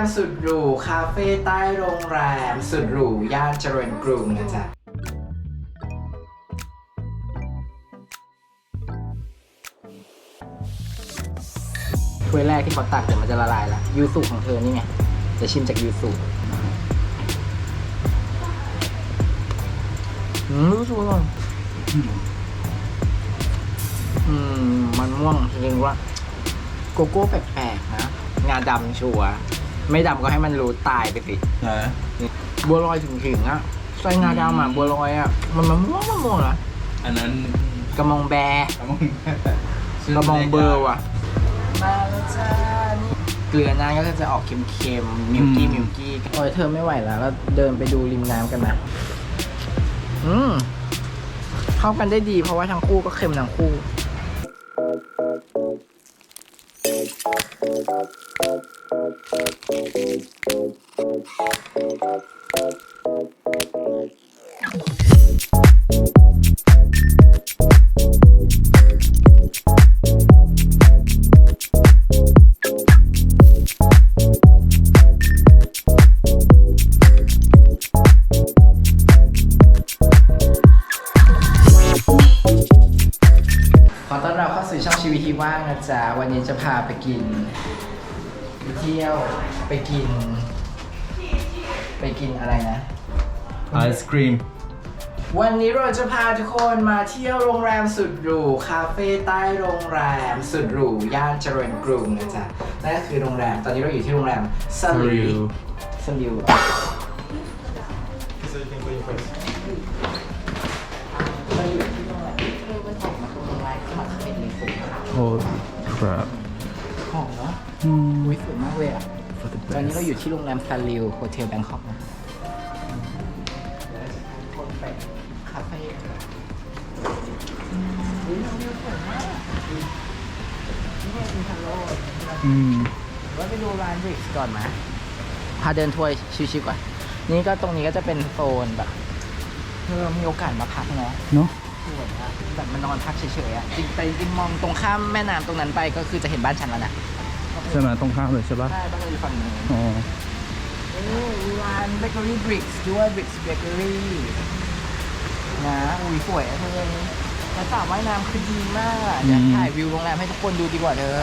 มสุดหรู คาเฟ่ใต้โรงแรม สุดหรู ย่านเจริญกรุงนะจ๊ะถ้วยแรกที่เขาตักเดี๋ยวมันจะละลายล้วยูสุของเธอนี่ไงจะชิมจากยูสุอืมยูสุอร่อยอืม มันม่วงจริงว่า โกโก้แปลกๆนะ งาดำชัวร์ ไม่ดำก็ให้มันรู้ตายไปสิ นะ บัวลอยถึงๆอะใส่งาดำอะบัวลอยอะมันมันม่วงมันม่วงเหรออันนั้นกระมองแบกระมองกระมองเบอร์ว่ะมาแล้วจ้านี่เกลือน้ำก็จะออกเค็มๆมิลกี้มิลกี้โอ้ยเธอไม่ไหวแล้วเราเดินไปดูริมน้ำกันนะอืมเข้ากันได้ดีเพราะว่าทั้งคู่ก็เค็มทั้งคู่ Okay. สู่ช่องชีวิตที่ว่างนะจ๊ะ วันนี้จะพาไปกินไปเที่ยวไปกิน ไปกินอะไรนะ ไอศครีม วันนี้เราจะพาทุกคนมาเที่ยวโรงแรมสุดหรู คาเฟ่ใต้โรงแรมสุดหรูย่านเจริญกรุงนะจ๊ะนั่นก็คือโรงแรม ตอนนี้เราอยู่ที่โรงแรมสลิวสลิวเรา คุณครับโอ้ครับหอมเนาะอุ้ยสวยมากเลยอะตอนนี้เราอยู่ที่โรงแรมซาลิวโฮเทลแบงคอกนะเดี๋ยวเราจะพาทุกคนไปคาเฟ่อุ้ยวิวสวยมากนี่เป็นอินทาโร่อืมว่าไปดูร้านบริกก่อนไหมพาเดินทัวร์ชิวๆก่อน นี่ก็ตรงนี้ก็จะเป็นโซนแบบเธอมีโอกาสมาพักเนาะ เนาะ สวยอะแบบมานอนพักเฉยๆอะจริงไปจริงมองตรงข้ามแม่น้ำตรงนั้นไปก็คือจะเห็นบ้านฉันแล้วนะใช่ไหมตรงข้ามเลยใช่ปะใช่บ้านเราอยู่ฝั่งนู้นอ๋อโอ้มีร้านเบเกอรี่บริกส์ด้วยบริกส์เบเกอรี่นะอุ้ยสวยอะเธอแล้วสระว่ายน้ำคือดีมากอะเดี๋ยวถ่ายวิวโรงแรมให้ทุกคนดูดีกว่าเธอ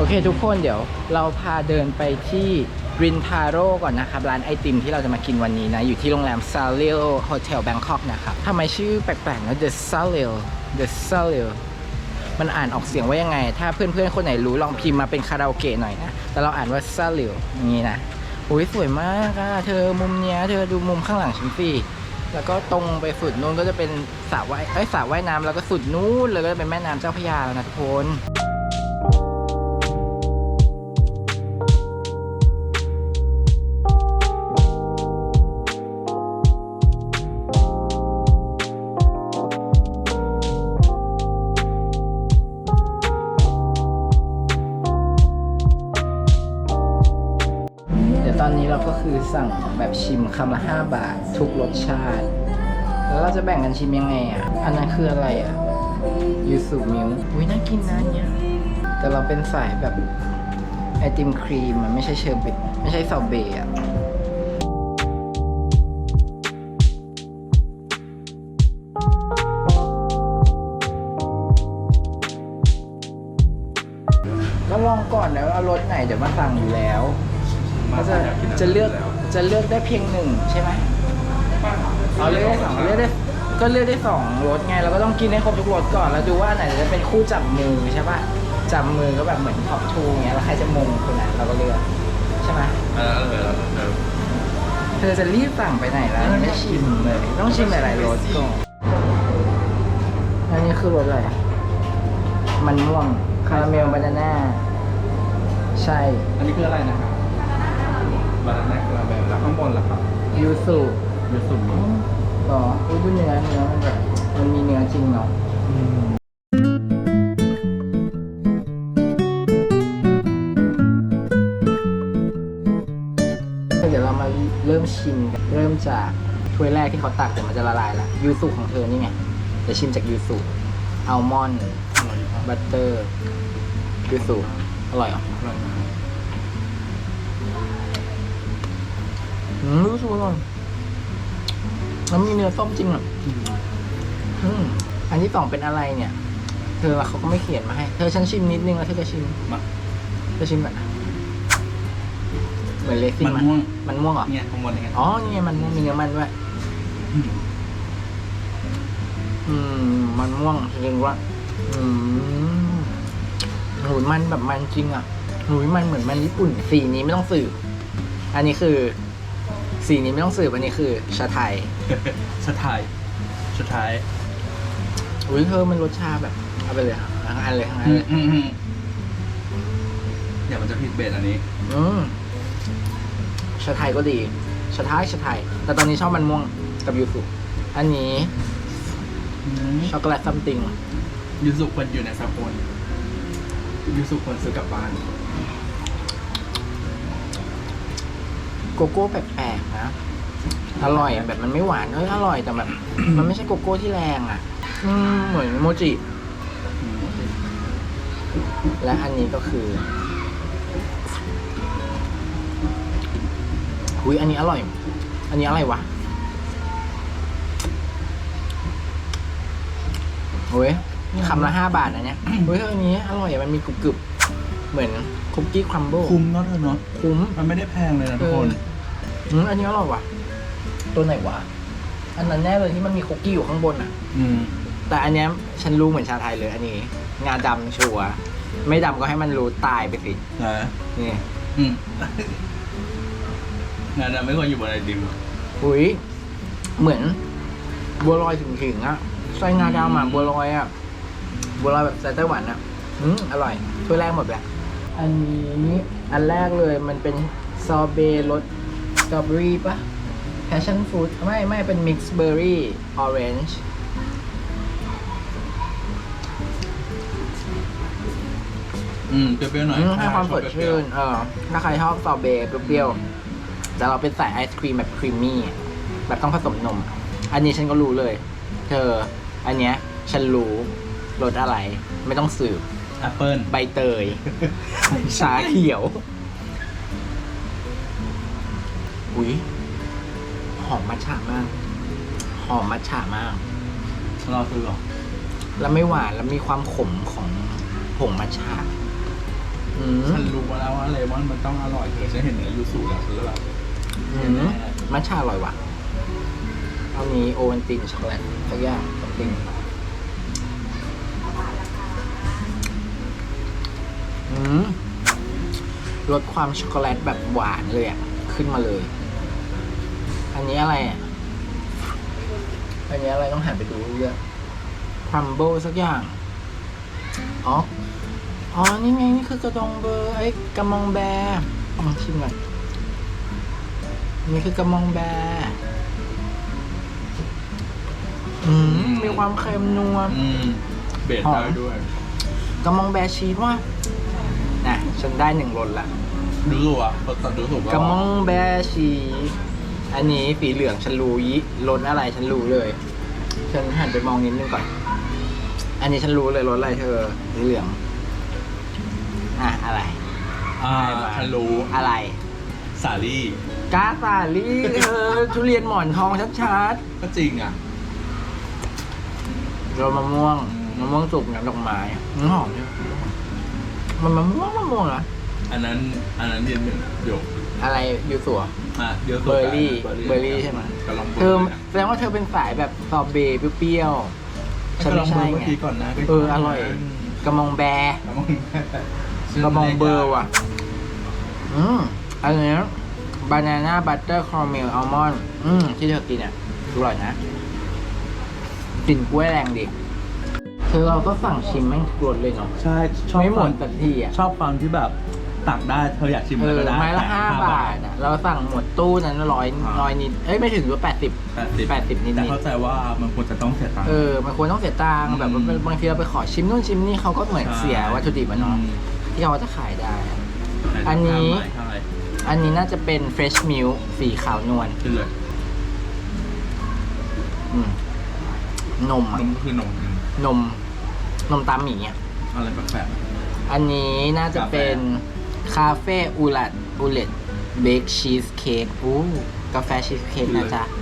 โอเคทุกคนเดี๋ยวเราพาเดินไปที่รินทาโร่ก่อนนะครับ ร้านไอติมที่เราจะมากินวันนี้นะ อยู่ที่โรงแรม s a l i l Hotel Bangkok นะครับทำไมชื่อแปลกๆนะ The s a l i l The s a l i l มันอ่านออกเสียงว่ายังไง ถ้าเพื่อนๆ คนไหนรู้ลองพิมพ์มาเป็นคาราโอเกะหน่อยนะ แต่เราอ่านว่า s a l i l อย่างนี้นะอุ้ยสวยมากอะเธอมุมเนี้ย เธอดูมุมข้างหลังฉันสิแล้วก็ตรงไปสุดนู้นก็จะเป็นสระว่ายเอ้ยสระว่ายน้ำแล้วก็สุดนู้นเลยก็จะเป็นแม่น้ำเจ้าพระยาแล้วนะทุกคน อนนี้เราก็คือสั่งแบบชิมคำละ5บาท ทุกรสชาติ แล้วเราจะแบ่งกันชิมยังไงอะ อันนั้นคืออะไรอะยูสุมิลอุ้ยน่ากินนะเนี่ยแต่เราเป็นสายแบบไอติมครีมมันไม่ใช่เชอร์เบตไม่ใช่ซอเบตอะก็ลองก่อนนะว่ารสไหนเดี๋ยวมาสั่งอยู่แล้ว ก็จะจะเลือกจะเลือกได้เพียงหนึ่งใช่ไหมเอาเลือกได้สองเลือกได้ก็เลือกได้สองรสไงเราก็ต้องกินให้ครบทุกรสก่อนแล้วดูว่าไหนจะเป็นคู่จับมือใช่ปะจับมือก็แบบเหมือนท็อปทูเงี้ยแล้วใครจะมงคนนั้นเราก็เลือกใช่ไหมเออเออเออเธอจะรีบสั่งไปไหนแล่ะยังไม่ชิมเลยต้องชิมหลายๆรสก่อนอันนี้คือรสอะไรมันม่วงคาราเมลบานาน่าใช่ อันนี้คืออะไรนะครับ บานาน่าคาราเมลแล้วข้างบนล่ะครับยูสุยูสุมิหรออุ้ยดูเนื้อเนื้อมันแบบมันมีเนื้อจริงเนาะเดี๋ยวเรามาเริ่มชิมชิมกันเริ่มจากถ้วยแรกที่เขาตักเดี๋ยวมันจะละลายละยูสุของเธอนี่ไงจะชิมจากยูสุอัลมอนด์อร่อยครับบัตเตอร์ยูสุอร่อยเหรอ อร่อยมากอืมยูสุอร่อยแล้วมีเนื้อส้มจริงอะอืมอืมอันที่สองเป็นอะไรเนี่ย เธอเขาก็ไม่เขียนมาให้ เธอฉันชิมนิดนึงแล้วเธอจะชิมมาเธอชิมก่อนนะเหมือนเลซิ่มันม่วงมันม่วงเหรอเนี่ยข้างบนเนี่ยอ๋อนี่ไงมันม่วงมีเนื้อมันด้วยอืมอืมมันม่วงจริงๆว่า อืมหนูมันแบบมันจริงอะหนูมันเหมือนมันญี่ปุ่น สีนี้ไม่ต้องสืบอันนี้คือ สีนี้ไม่ต้องสืบอันนี้คือชาไทยสุดท้ายสุดท้ายอุ้ยเธอมันรสชาติแบบเอาไปเลยครับทั้งอันเลยทั้งอันอืเลมยอืมอืมเดี๋ยวมันจะผิดเบสอันนี้ อืมชาไทยก็ดีชาไทยชาไทย แต่ตอนนี้ชอบมันม่วงกับยูสุอันนี้ช็อกโกแลตซัมติง ยูสุควรอยู่ในสปอนยูสุควรซื้อกลับบ้าน โกโก้แปลกๆนะ อร่อยอะแบบมันไม่หวานเอ้ยอร่อยแต่แบบ มันไม่ใช่โกโก้ที่แรงอะอืมเหมือนโมจิอืมและอันนี้ก็คืออุ้ยอันนี้อร่อย อันนี้อะไรวะโอ้ยคำละห้าบาทนะเนี่ยเฮ้ยอันนี้อร่อยอะมันมีกรุบๆเหมือนคุกกี้ครัมเบิลคุ้มเนาะเธอเนาะคุ้ม มันไม่ได้แพงเลยนะทุกคนอื มอันนี้อร่อยว่ะ ตัวไหนวะ อันนั้นแน่เลยที่มันมีคุกกี้อยู่ข้างบนอะ อืม แต่อันเนี้ยฉันรู้เหมือนชาไทยเลยอันนี้ งาดำชัวร์ไม่ดำก็ให้มันรู้ตายไปสิ นะนี่อืมงานนั้นไม่ควรอยู่บนไอติมอุ้ยเหมือน บัวลอยถึงๆอะใส่งาดำอะบัวลอยอะบัวลอยแบบใส่ไต้หวันอะอืมอร่อยถ้วยแรกหมดแล้วอันนี้อันแรกเลยมันเป็นซอเบรสส ตรอเบอรี่ปะ passion fruit ไม่ไม่เป็น mix berry orange อืมเปรี้ยวๆหน่อยอืมให้ความสดชอบเปรี้ชื่ยนเออ ถ้าใครชอบซอเบต์เปรี้ยวๆแต่เราเป็นสายไอศครีมแบบครีมมี่อะแบบต้องผสมนมอะอันนี้ฉันก็รู้เลย เธอ อันเนี้ย ฉันรู้รสอะไร ไม่ต้องสืบแอปเปิ้ลใบเตย ชาเขียว อุ้ยหอมมัทฉะมาก หอมมัทฉะมากรอซื้อเหรอ แล้วไม่หวานแล้วมีความขมของผงมัทฉะอืมฉันรู้แล้วว่าเลมอนมันต้องอร่อยเธอฉันเห็นในยูสุแล้วฉันเลยแบบอืมมัทฉะอร่อยว่ะเอามีโอวัลตินช็อกโกแลตสักอย่างสักติงอืมรสความช็อกโกแลตแบบหวานเลยอะ ขึ้นมาเลย อันนี้อะไรอะ อันนี้อะไรต้องหันไปดูเรื่องครัมเบิลสักอย่าง อ๋อ อ๋อ นี่ไง นี่คือกระดองเบอร์ไอ้กระมองแบร์ลองชิมก่อนนี่คือกระมองแบร์อืม มีความเค็มนัว อืม เบสหอมได้ด้วย กระมองแบร์ชีสว่าน่ะฉันได้หนึ่งรสละดูสุอะตอนดูสุก็กระมองแบร์ชีส อันนี้สีเหลืองฉันรู้ยิรสอะไรฉันรู้เลยฉันหันไปมองนิดนึงก่อน อันนี้ฉันรู้เลยรสอะไรเธอสีเหลือง อะอะไร อ่าฉันรู้อะไร สาลี่กาซาลี่เออทุเรียนหมอนทองชัดก็จริงอะๆเรามะม่วงอืมมะม่วงสุกน้ำดอกไม้อืมหอมเนี่ยมันมะม่วงมะม่วงเหรออันนั้นอันนั้นเรียนหนึ่งเดี๋ยว อะไรยูสัวอะเดี๋ยวเบอร์รี่เบอร์รี่ใช่ไหมกำลังเธอแสดงว่าเธอเป็นสายแบบซอเบต์เปรี้ยวๆฉันกำลัไม่งเบอใช่ร์เมื่อไงกี้ก่อนนะเอออร่อยกระมองแบร์กระมองกระมองเบอร์ว่ะ อืมอันนี้บานาน่าบัตเตอร์คอร์เมลอัลมอนด์อืมที่เธอกินอะอร่อยนะกลิ่นกล้วยแรงดิเธอเราก็สั่งชิมแม่งทุกรสเลยเนาะใช่ชอบไม่หมควาดสักทีอะชอบความที่แบบ ตักได้เธออยากชิมเออะไรอก็ได้ไม้ละแต่ห้าบาทอะเราสั่งหมดตู้นั้นร้อยอ่าร้อยนิดเอ้ยไม่ถึงว่าแปดสิบ แปดสิบแปดสิบนิดๆ แต่เข้าใจว่ามันควรจะต้องเสียตังค์ เออมันควรต้องเสียตังค์อืมแบบว่าบางทีเราไปขอชิมนู่นชิมนี่เขาก็เหมือนเสียวัตถุดิบอะเนาะอืมที่เขาจะขายได้อะแต่อันนี้เท่าไหร่อันนี้น่าจะเป็น fresh milk สีขาวนวลขึ้นเลยอืมนมนอะมก็คือนมอืมนม นมตามหมีอะอะไรแปลก อันนี้น่าจะเป็น คาเฟ่อูลัดอูเลตเบคชีสเค้กอู้กาแฟชีสเค้กนะจ๊ะๆ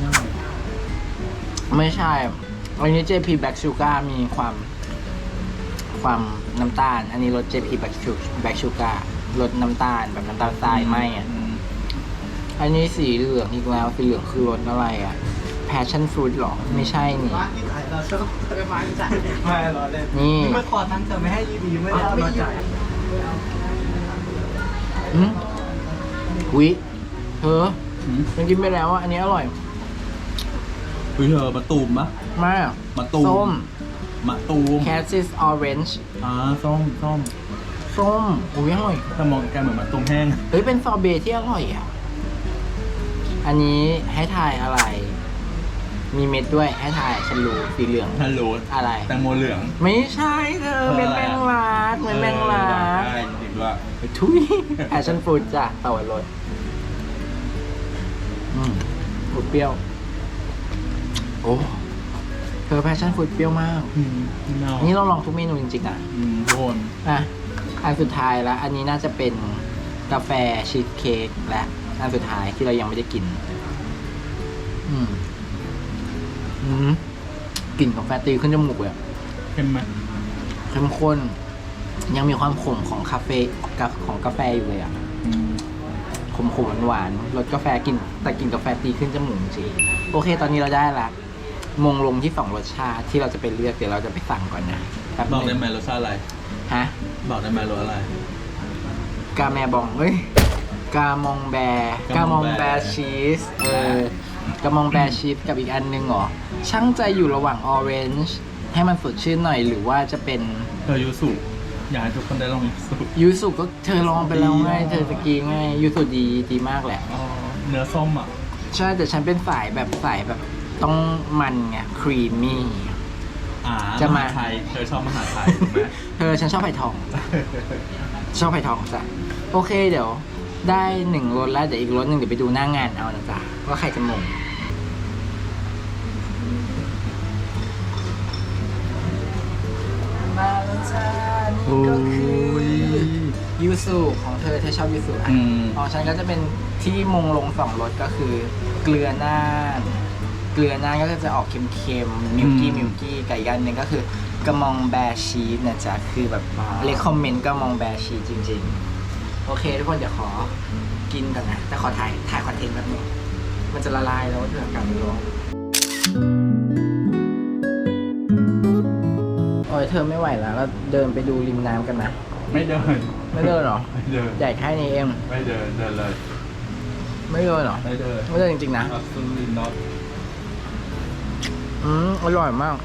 น่าไม่ใช่ อันนี้ JP Black Sugar มีความ ความน้ำตาล อันนี้รส JP Black Sugar Black Sugar รสน้ำตาลแบบน้ำตาลทรายไหมอะมอันนี้สีเหลืองอีกแล้ว สีเหลืองคือรสอะไรอะ Passion fruit หรอ ไม่ใช่นี่ร้านที่ขาย เราชอบไปมาจ่ายไม่รอเล่นนี่เมื่อขอตังค์เธอไม่ให้ดีๆไม่ได้เอามาจ่ายอืมวิเธออืมมันกินไปแล้วอะอันนี้อร่อยเฮ้ยเธอมะตูมปะมากมะตูมส้มมะตูม Cassis Orange อ่าส้มส้มส้มอุ้ยอร่อยถ้ามองแกเหมือนมะตูมแห้งเฮ้ยเป็นซอร์เบต์ที่อร่อยอะอันนี้ให้ทายอะไร มีเม็ดด้วยให้ทายฉันรู้สีเหลือง ฮัลโหลอะไร แตงโมเหลือง ไม่ใช่เธอเออเม็ดอะไรแมอะงลักเม็ดแมงลักใช่จริงๆด้วยทุยแพชชั่นฟรุตจ้ะเต่าลดอืมฟรุตเปรี้ยว โอ้เธอแพชชั่นฟรุตเปรี้ยวมาก อืมเน่านี่เราลองทุกเมนูจริงๆอะอืมโดนอะอันสุดท้ายแล้วอันนี้น่าจะเป็นกาแฟชีสเค้กและอันสุดท้ายที่เรายังไม่ได้กิน อืม อืมกลิ่นกาแฟตีขึ้นจมูกเลยอะเข้มไหมเข้มข้น ยังมีความขมของคาเฟ่กับของกาแฟอยู่เลยอะอืมขมขมหวานๆรสกาแฟกิน แต่กินกาแฟตีขึ้นจมูกจริงโอเค ตอนนี้เราได้ละ มงลงที่สองรสชาติที่เราจะไปเลือก เดี๋ยวเราจะไปสั่งก่อนนะแป๊บบอกนึได้งไหมรสชาติอะไร ฮะ บอกได้ไหมรสอะไร กาแมบองเอ้ย กามองแบร์กากามมอองงแบแบร์ร์ชีส เออ กามองแบร์ชีสกับอีกอันนึงเหรอช่างใจอยู่ระหว่างออเรนจ์ให้มันสดชื่นหน่อยหรือว่าจะเป็นเธอยูสุอยากให้ทุกคนได้ลองยูสุยูสุก็เธอลองไปแล้วไงดีเธอตะกี้ไงยูสุดีดีมากแหละ อ๋อเนื้อส้มอะ ใช่แต่ฉันเป็นสายแบบสายแบบต้องมันไงครีมมี่ อ่าจะมา หไทยเธอชอบมหาไทยถูกไหม เธอฉันชอบไผ่ทอง ชอบไผ่ทองจ้ะโอเคเดี๋ยว ได้หนึ่งรถแล้วเดี๋ยวอีกรถหนึ่งเดี๋ยวไปดูหน้างานเอานะจ๊ะว่าใครจะมง จ้านี่ก็คือยูสุของเธอเธอชอบยูสุอะอืม ของฉันก็จะเป็นที่มงลงสองรสก็คือ เกลือน่านเกลือน่านก็จะออกเค็มๆมิลกี้อืมมิลกี้กับอีกอันหนึ่งก็คือกระมองแบร์ชีสนะจ๊ะคือแบบอ่าเลคคอมเมนต์กระมองแบร์ชีสจริง ๆ โอเค ทุกคนเดี๋ยวขอกินก่อนนะแต่ขอถ่ายถ่ายคอนเทนต์แบบนึงมันจะละลายแล้วเถอะกลับไปร้องโอ้ย เธอไม่ไหวแล้วเราเดินไปดูริมน้ำกันนะไม่เดิน ไม่เดินเหรอไม่เดิน ใหญ่แค่นี้เองไม่เดิน เดินเลย ไม่เดินเหรอ ไม่เดิน ไม่เดินจริงๆนะ absolutely not อืมอร่อยมาก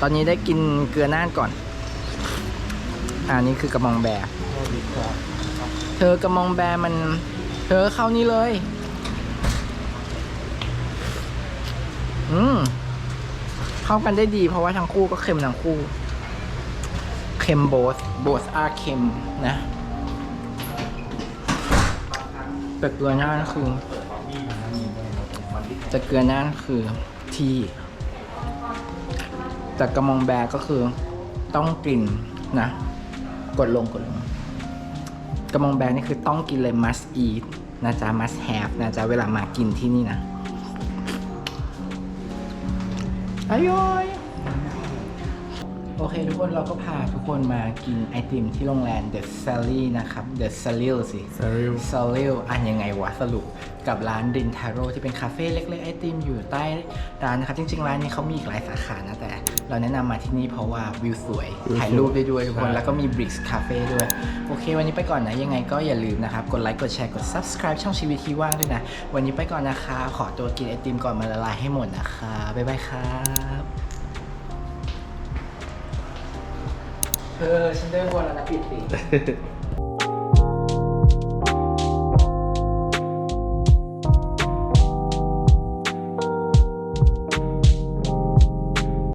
ตอนนี้ได้กินเกลือน่านก่อน อ่านี่คือกระมองแบร์เธอกระมองแบร์มัน เธอเข้านี่เลย อืม เข้ากันได้ดี เพราะว่าทั้งคู่ก็เค็มทั้งคู่ เค็มโบสโบสอาเค็มนะแต่เกลือน่านคือแต่เกลือน่านคือที่แต่กระมองแบร์ก็คือต้องกินนะ กดลงกดลงกระมองแบร์นี่คือต้องกินเลย must eat นะจ๊ะ must have นะจ๊ะ เวลามากินที่นี่นะ อร่อยโอเคทุกคนเราก็พาทุกคนมากินไอติมที่โรงแรม The Sally นะครับ The Salil สิ Salil ซาลิลอ่านยังไงวะสรุป กับร้านดินทาโร่ที่เป็นคาเฟ่เล็กๆไอติมอยู่ใต้ร้านนะครับ จริง ๆ ร้านนี้เขามีอีกหลายสาขานะแต่ เราแนะนำมาที่นี่เพราะว่าวิวสวย วิวสวยถ่ายรูปได้ด้วยทุกคน ใช่ แล้วก็มีบริกส์คาเฟ่ด้วย โอเค วันนี้ไปก่อนนะ ยังไงก็อย่าลืมนะครับ กดไลค์กดแชร์กด subscribe ช่องชีวิตที่ว่างด้วยนะ วันนี้ไปก่อนนะคะขอตัวกินไอติมก่อนมาละลายให้หมดนะคะบ๊ายบายครับเธอฉันเดินวนแล้วนะปิดสิ